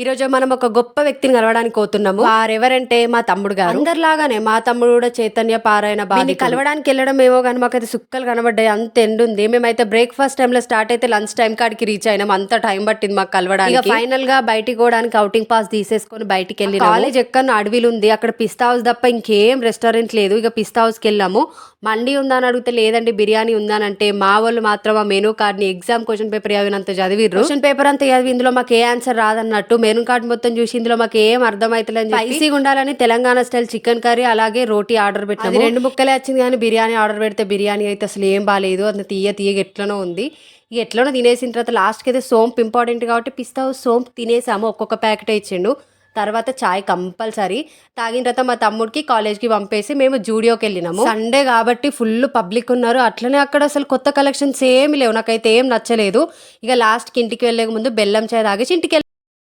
ఈ రోజు మనం ఒక గొప్ప వ్యక్తిని కలవడానికి పోతున్నాము. వారెవరంటే మా తమ్ముడు గారు. అందరిలాగానే మా తమ్ముడు కూడా చైతన్య పారాయణ బాగా కలవడానికి వెళ్ళడం ఏమో కానీ మాకైతే సుక్కలు కనబడ్డాయి. అంత ఎండ్ ఉంది. మేమైతే బ్రేక్ఫాస్ట్ టైంలో స్టార్ట్ అయితే లంచ్ టైం కాడికి రీచ్ అయినాం. అంత టైం పట్టింది మాకు కలవడానికి. ఫైనల్గా బయటికి పోవడానికి అవుటింగ్ పాస్ తీసేసుకొని బయటికి వెళ్ళి కాలేజ్ ఎక్కడ అడవిలు ఉంది. అక్కడ పిస్తా హౌస్ తప్ప ఇంకేం రెస్టారెంట్ లేదు. ఇక పిస్తా హౌస్కి వెళ్ళాము. మండి ఉందా అని అడిగితే లేదండి. బిర్యానీ ఉందా అని అంటే మా వాళ్ళు మాత్రం ఆ మెనూ కార్డ్ని ఎగ్జామ్ క్వశ్చన్ పేపర్ చదివినంత చదివిర్రు. క్వశ్చన్ పేపర్ అంతా చదివి ఇందులో మాకు ఏ ఆన్సర్ రాదన్నట్టు మెనూ కార్డ్ మొత్తం చూసి ఇందులో మాకు ఏం అర్థమైతలేదు స్పైసీగా ఉండాలని తెలంగాణ స్టైల్ చికెన్ కర్రీ అలాగే రోటీ ఆర్డర్ పెట్టాము. రెండు ముక్కలే వచ్చింది కానీ బిర్యానీ ఆర్డర్ పెడితే బిర్యానీ అయితే అసలు ఏం బాగాలేదు అది తీయ తీయగా ఎట్లనో ఉంది. ఇక ఎట్లనో తినేసిన తర్వాత లాస్ట్కి అయితే సోంపు ఇంపార్టెంట్ కాబట్టి పిస్తా సోంపు తినేసాము. ఒక్కొక్క ప్యాకెట్ ఇచ్చిండు. తర్వాత చాయ్ కంపల్సరీ. తాగిన తర్వాత మా తమ్ముడికి కాలేజ్కి పంపేసి మేము జూడియోకి వెళ్ళినాము. సండే కాబట్టి ఫుల్ పబ్లిక్ ఉన్నారు. అట్లనే అక్కడ అసలు కొత్త కలెక్షన్స్ ఏమి లేవు. నాకైతే ఏం నచ్చలేదు. ఇక లాస్ట్కి ఇంటికి వెళ్ళే ముందు బెల్లం చాయ్ తాగేసి ఇంటికి